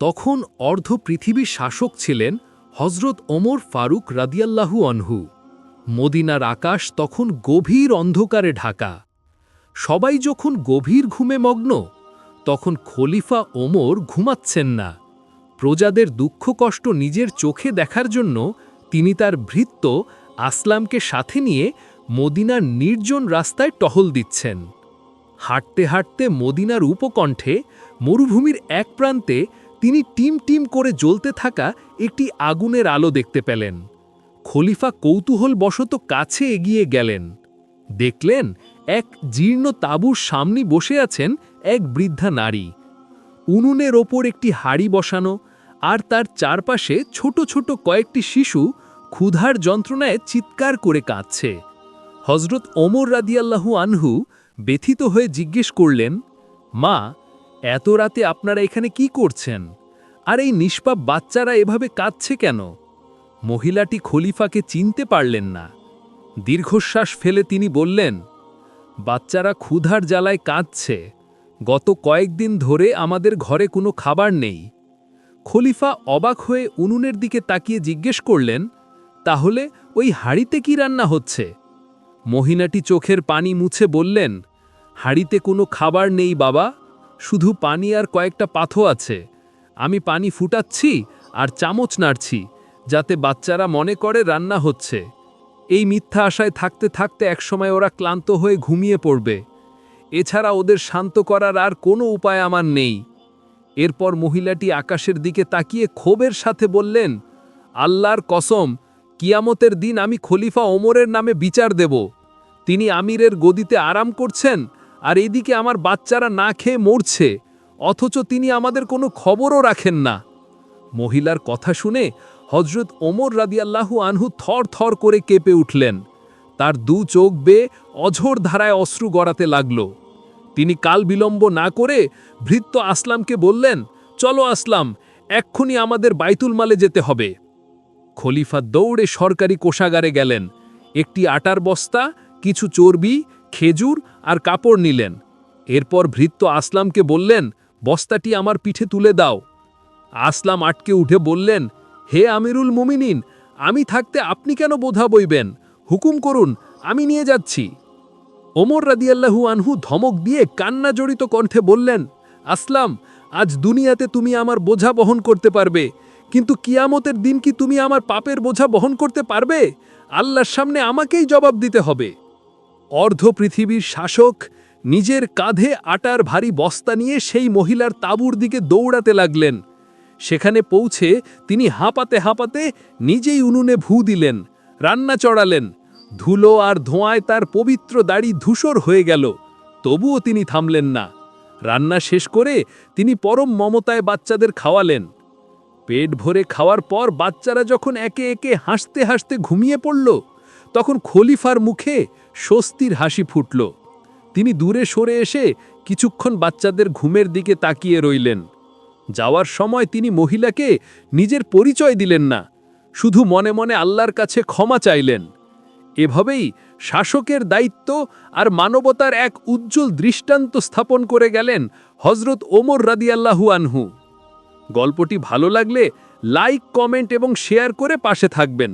তখন অর্ধ পৃথিবীর শাসক ছিলেন হজরত ওমর ফারুক রাদিয়াল্লাহু অনহু মদিনার আকাশ তখন গভীর অন্ধকারে ঢাকা। সবাই যখন গভীর ঘুমে মগ্ন, তখন খলিফা ওমর ঘুমাচ্ছেন না। প্রজাদের দুঃখ কষ্ট নিজের চোখে দেখার জন্য তিনি তার ভৃত্য আসলামকে সাথে নিয়ে মদিনার নির্জন রাস্তায় টহল দিচ্ছেন। হাঁটতে হাঁটতে মদিনার উপকণ্ঠে মরুভূমির এক প্রান্তে তিনি টিম টিম করে জ্বলতে থাকা একটি আগুনের আলো দেখতে পেলেন। খলিফা কৌতূহল কৌতূহলবশত কাছে এগিয়ে গেলেন। দেখলেন, এক জীর্ণ তাঁবুর সামনে বসে আছেন এক বৃদ্ধা নারী। উনুনের ওপর একটি হাড়ি বসানো আর তার চারপাশে ছোট ছোট কয়েকটি শিশু ক্ষুধার যন্ত্রণায় চিৎকার করে কাঁদছে। হজরত ওমর রাদিয়াল্লাহু আনহু ব্যথিত হয়ে জিজ্ঞেস করলেন, মা এত রাতে আপনারা এখানে কি করছেন? আর এই নিষ্পাপ বাচ্চারা এভাবে কাঁদছে কেন? মহিলাটি খলিফাকে চিনতে পারলেন না। দীর্ঘশ্বাস ফেলে তিনি বললেন, বাচ্চারা ক্ষুধার জ্বালায় কাঁদছে। গত কয়েকদিন ধরে আমাদের ঘরে কোনো খাবার নেই। খলিফা অবাক হয়ে উনুনের দিকে তাকিয়ে জিজ্ঞেস করলেন, তাহলে ওই হাড়িতে কি রান্না হচ্ছে? মহিলাটি চোখের পানি মুছে বললেন, হাড়িতে কোনো খাবার নেই বাবা। শুধু পানি আর কয়েকটা পাথো আছে। আমি পানি ফুটাচ্ছি আর চামচ নাড়ছি, যাতে বাচ্চারা মনে করে রান্না হচ্ছে। এই মিথ্যা আশায় থাকতে থাকতে একসময় ওরা ক্লান্ত হয়ে ঘুমিয়ে পড়বে। এছাড়া ওদের শান্ত করার আর কোনো উপায় আমার নেই। এরপর মহিলাটি আকাশের দিকে তাকিয়ে ক্ষোভের সাথে বললেন, আল্লাহর কসম, কিয়ামতের দিন আমি খলিফা ওমরের নামে বিচার দেব। তিনি আমিরের গদিতে আরাম করছেন আর এদিকে আমার বাচ্চারা না খেয়ে মরছে, অথচ তিনি আমাদের কোনো খবরও রাখেন না। মহিলার কথা শুনে হজরত ওমর রাদিয়াল্লাহু আনহু থর থর করে কেঁপে উঠলেন। তার দু চোখ বেয়ে অঝোর ধারায় অশ্রু গড়াতে লাগল। তিনি কাল বিলম্ব না করে ভৃত্য আসলামকে বললেন, চলো আসলাম, এক্ষুনি আমাদের বাইতুল মালে যেতে হবে। খলিফা দৌড়ে সরকারি কোষাগারে গেলেন। একটি আটার বস্তা, কিছু চর্বি খেজুর আর কাপড় নিলেন। এরপর ভৃত্য আসলামকে বললেন, বস্তাটি আমার পিঠে তুলে দাও। আসলাম আটকে উঠে বললেন, হে আমিরুল মুমিনিন, আমি থাকতে আপনি কেন বোঝা বইবেন? হুকুম করুন, আমি নিয়ে যাচ্ছি। ওমর রাদিয়াল্লাহু আনহু ধমক দিয়ে কান্না জড়িত কণ্ঠে বললেন, আসলাম, আজ দুনিয়াতে তুমি আমার বোঝা বহন করতে পারবে, কিন্তু কিয়ামতের দিন কি তুমি আমার পাপের বোঝা বহন করতে পারবে? আল্লাহর সামনে আমাকেই জবাব দিতে হবে। অর্ধ পৃথিবীর শাসক নিজের কাঁধে আটার ভারী বস্তা নিয়ে সেই মহিলার তাঁবুর দিকে দৌড়াতে লাগলেন। সেখানে পৌঁছে তিনি হাঁপাতে হাঁপাতে নিজেই উনুনে ভু দিলেন, রান্না চড়ালেন, ধুলো আর ধোঁয়ায় তার পবিত্র দাড়ি ধূসর হয়ে গেল, তবুও তিনি থামলেন না। রান্না শেষ করে তিনি পরম মমতায় বাচ্চাদের খাওয়ালেন। পেট ভরে খাওয়ার পর বাচ্চারা যখন একে একে হাসতে হাসতে ঘুমিয়ে পড়ল তখন খলিফার মুখে স্বস্তির হাসি ফুটল। তিনি দূরে সরে এসে কিছুক্ষণ বাচ্চাদের ঘুমের দিকে তাকিয়ে রইলেন। যাওয়ার সময় তিনি মহিলাকে নিজের পরিচয় দিলেন না, শুধু মনে মনে আল্লাহর কাছে ক্ষমা চাইলেন। এভাবেই শাসকের দায়িত্ব আর মানবতার এক উজ্জ্বল দৃষ্টান্ত স্থাপন করে গেলেন হজরত ওমর রাদিয়াল্লাহু আনহু। গল্পটি ভালো লাগলে লাইক, কমেন্ট এবং শেয়ার করে পাশে থাকবেন।